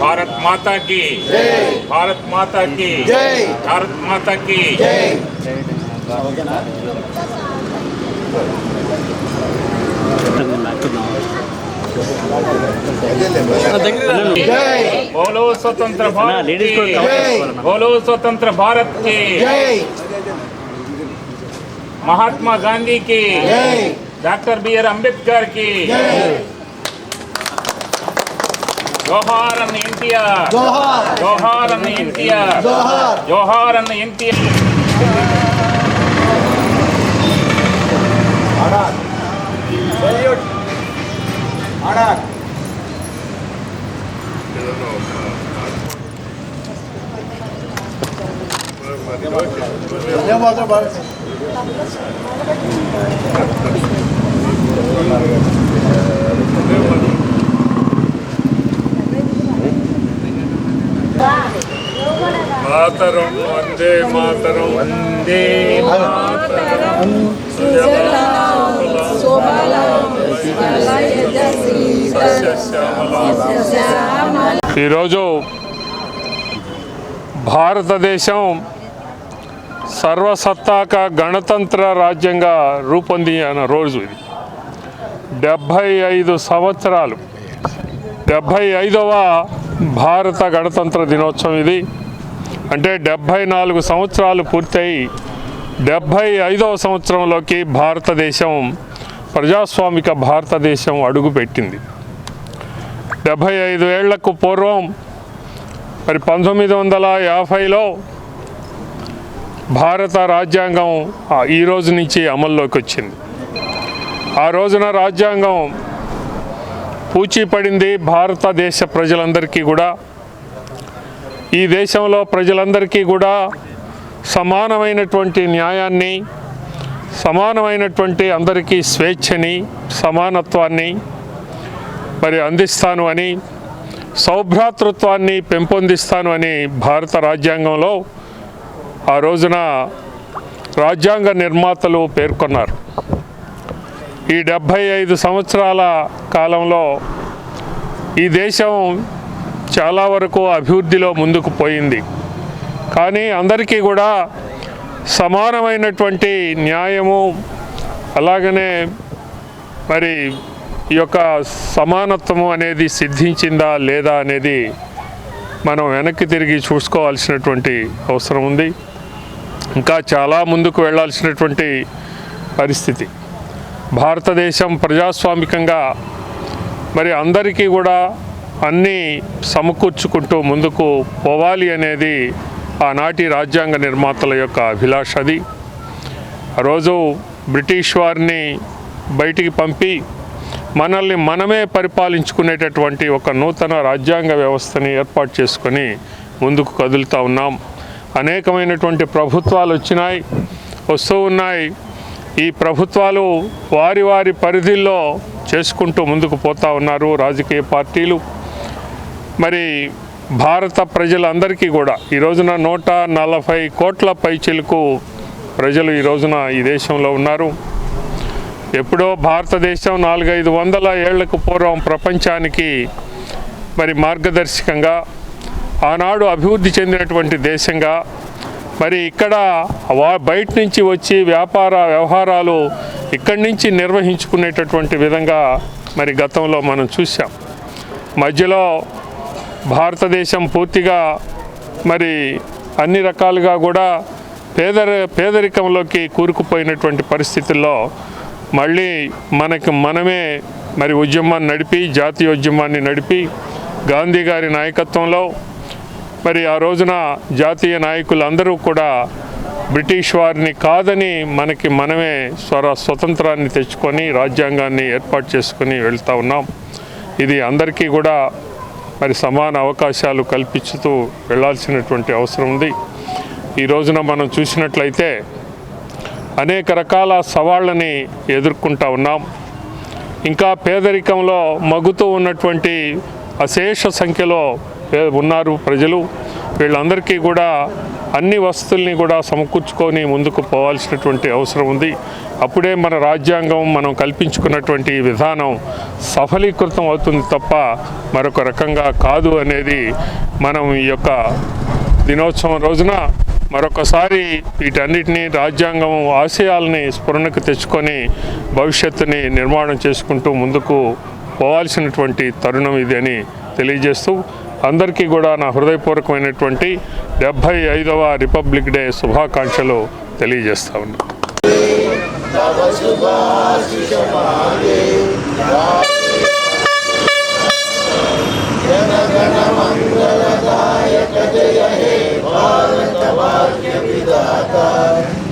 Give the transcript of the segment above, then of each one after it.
भारत माता की, भारत माता की, भारत माता की। बोलो स्वतंत्र भारत बोलो स्वतंत्र भारत की। महात्मा गांधी की डॉक्टर बी आर अंबेडकर की। जोहार अन एन टी जोहार अन एन टी जोहार अन एन टी आर धन्यवाद మాతరం వందే మాతరం వందే మాతరం. ఈరోజు భారతదేశం సర్వసత్తాక గణతంత్ర రాజ్యంగా రూపొందిన రోజు ఇది. డెబ్భై ఐదు సంవత్సరాలు. డెబ్భై ఐదవ భారత గణతంత్ర దినోత్సవం ఇది. అంటే డెబ్భై నాలుగు సంవత్సరాలు పూర్తయి డెబ్భై ఐదవ సంవత్సరంలోకి భారతదేశం ప్రజాస్వామిక భారతదేశం అడుగుపెట్టింది. డెబ్భై ఐదు ఏళ్ళకు పూర్వం మరి పంతొమ్మిది వందల యాభైలో భారత రాజ్యాంగం ఈ రోజు నుంచి అమల్లోకి వచ్చింది. ఆ రోజున రాజ్యాంగం పూచీపడింది భారతదేశ ప్రజలందరికీ కూడా. ఈ దేశంలో ప్రజలందరికీ కూడా సమానమైనటువంటి న్యాయాన్ని సమానమైనటువంటి అందరికీ స్వేచ్ఛని సమానత్వాన్ని మరి అందిస్తాను అని సౌభ్రాతృత్వాన్ని పెంపొందిస్తాను అని భారత రాజ్యాంగంలో ఆ రోజున రాజ్యాంగ నిర్మాతలు పేర్కొన్నారు. ఈ డెబ్భై ఐదు సంవత్సరాల కాలంలో ఈ దేశం చాలా వరకు అభివృద్ధిలో ముందుకు పోయింది. కానీ అందరికీ కూడా సమానమైనటువంటి న్యాయము అలాగనే మరి ఈ యొక్క సమానత్వము అనేది సిద్ధించిందా లేదా అనేది మనం వెనక్కి తిరిగి చూసుకోవాల్సినటువంటి అవసరం ఉంది. ఇంకా చాలా ముందుకు వెళ్ళాల్సినటువంటి పరిస్థితి. భారతదేశం ప్రజాస్వామికంగా మరి అందరికీ కూడా అన్నీ సమకూర్చుకుంటూ ముందుకు పోవాలి అనేది ఆనాటి రాజ్యాంగ నిర్మాతల యొక్క అభిలాష అది. ఆ రోజు బ్రిటిష్ వారిని బయటికి పంపి మనల్ని మనమే పరిపాలించుకునేటటువంటి ఒక నూతన రాజ్యాంగ వ్యవస్థని ఏర్పాటు చేసుకొని ముందుకు కదులుతూ ఉన్నాం. అనేకమైనటువంటి ప్రభుత్వాలు వచ్చినాయి వస్తూ ఉన్నాయి. ఈ ప్రభుత్వాలు వారి వారి పరిధిల్లో చేసుకుంటూ ముందుకు పోతూ ఉన్నారు రాజకీయ పార్టీలు. మరి భారత ప్రజలందరికీ కూడా ఈ రోజున నూట నలభై కోట్ల పైచిలకు ప్రజలు ఈ రోజున ఈ దేశంలో ఉన్నారు. ఎప్పుడో భారతదేశం నాలుగైదు వందల ఏళ్ళకు పూర్వం ప్రపంచానికి మరి మార్గదర్శకంగా ఆనాడు అభివృద్ధి చెందినటువంటి దేశంగా మరి ఇక్కడ వా బయట నుంచి వచ్చి వ్యాపార వ్యవహారాలు ఇక్కడి నుంచి నిర్వహించుకునేటటువంటి విధంగా మరి గతంలో మనం చూసాం మధ్యలో భారతదేశం పూర్తిగా మరి అన్ని రకాలుగా కూడా పేదర పేదరికంలోకి కూరుకుపోయినటువంటి పరిస్థితుల్లో మళ్ళీ మనకి మనమే మరి ఉద్యమాన్ని నడిపి జాతీయ ఉద్యమాన్ని నడిపి గాంధీ గారి నాయకత్వంలో మరి ఆ రోజున జాతీయ నాయకులందరూ కూడా బ్రిటిష్ వారిని కాదని మనకి మనమే స్వర స్వతంత్రాన్ని తెచ్చుకొని రాజ్యాంగాన్ని ఏర్పాటు చేసుకొని వెళ్తూ ఉన్నాం. ఇది అందరికీ కూడా మరి సమాన అవకాశాలు కల్పించుతూ వెళ్ళాల్సినటువంటి అవసరం ఉంది. ఈ రోజున మనం చూసినట్లయితే అనేక రకాల సవాళ్ళని ఎదుర్కొంటా ఉన్నాం. ఇంకా పేదరికంలో మగ్గుతూ ఉన్నటువంటి అశేష సంఖ్యలో పే- ఉన్నారు ప్రజలు. వీళ్ళందరికీ కూడా అన్ని వసతుల్ని కూడా సమకూర్చుకొని ముందుకు పోవాల్సినటువంటి అవసరం ఉంది. అప్పుడే మన రాజ్యాంగం మనం కల్పించుకున్నటువంటి విధానం సఫలీకృతం అవుతుంది తప్ప మరొక రకంగా కాదు అనేది మనం ఈ యొక్క దినోత్సవం రోజున మరొకసారి వీటన్నిటినీ రాజ్యాంగం ఆశయాల్ని స్ఫురణకు తెచ్చుకొని భవిష్యత్తుని నిర్మాణం చేసుకుంటూ ముందుకు పోవాల్సినటువంటి తరుణం ఇది అని తెలియజేస్తూ అందరికీ కూడా నా హృదయపూర్వకమైనటువంటి డెబ్బై ఐదవ రిపబ్లిక్ డే శుభాకాంక్షలు తెలియజేస్తా ఉన్నాను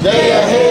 జయ హే